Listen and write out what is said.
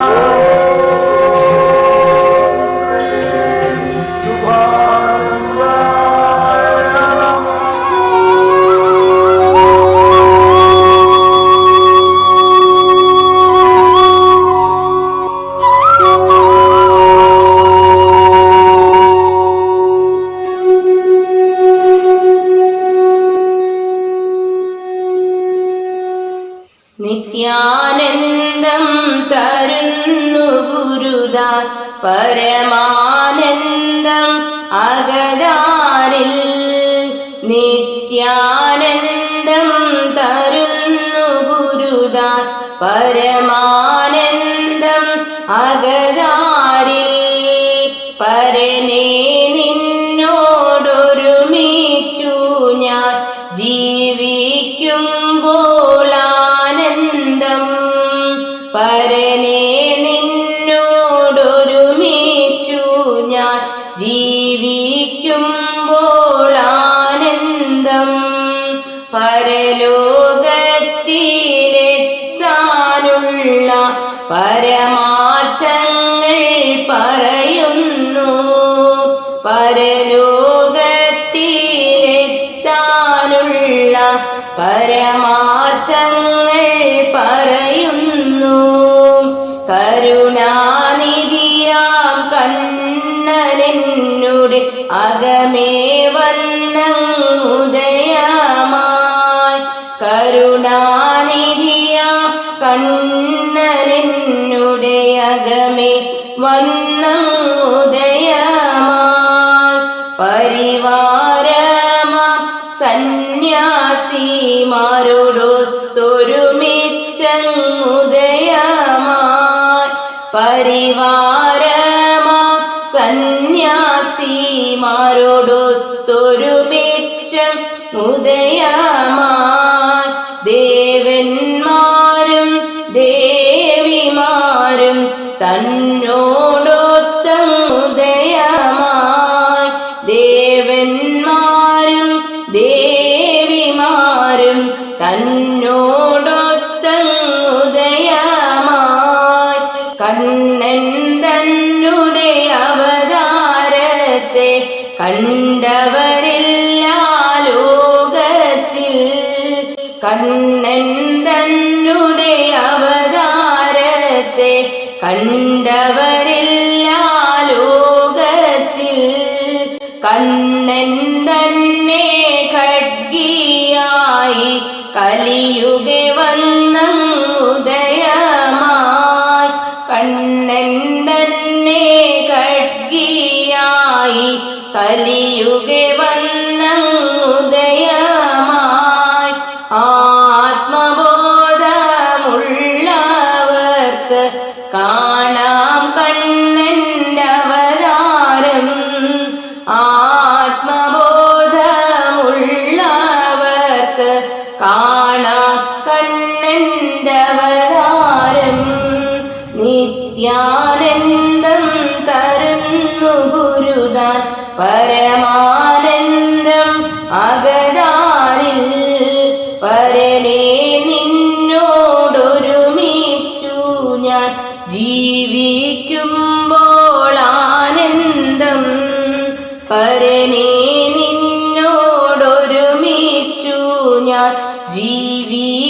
Oh! നിത്യാനന്ദം തരുന്നു ഗുരുദാ. പരമാനന്ദം അകലാരിൽ നിത്യാനന്ദം തരുന്നു ഗുരുദാ. പരമാനന്ദം അകലാരിൽ പരനേ നിന്നോടൊരുമിച്ചു ഞാൻ ജീവിക്കുമ്പോൾ പരലോകത്തിലെത്താനുള്ള പരമാർത്ഥങ്ങൾ പറയുന്നു. പരലോകത്തിലെത്താനുള്ള പരമാർത്ഥങ്ങൾ പറയുന്നു. കരുണാനിധിയാം കണ്ണനെന്നുടെ അകമേ കരുണാനിധിയാം കണ്ണനെന്നുടെ വന്ന വന്നുദയമായി പരിവാരമാം പരിവാരമ പരിവാരമാം സന്യാസിമാരോടൊത്തൊരുമിച്ച് ഉദയമായി തന്നോടൊത്ത ഉദയമായി ദേവന്മാരും ദേവിമാരും തന്നോടൊത്തമുദയമായി കണ്ണൻ തന്നുടെ അവതാരത്തെ കണ്ടവരില്ല തന്നെ ഖഡ്ഗിയായി കലിയുഗ വന്ന ഉദയമായി കണ്ണൻ തന്നെ ഖഡ്ഗിയായി കലിയുഗ വന്ന കാണാം കണ്ണന്റെ അവതാരം നിത്യാനന്ദം തരുന്നു ഗുരുദാൻ പരമാനന്ദം അകതാരിൽ പരനേ നിന്നോടൊരുമിച്ചു ഞാൻ. ജീവിക്കുമ്പോൾ ആനന്ദം പരനേ ഞാൻ ജീവിക്കുമ്പോളാ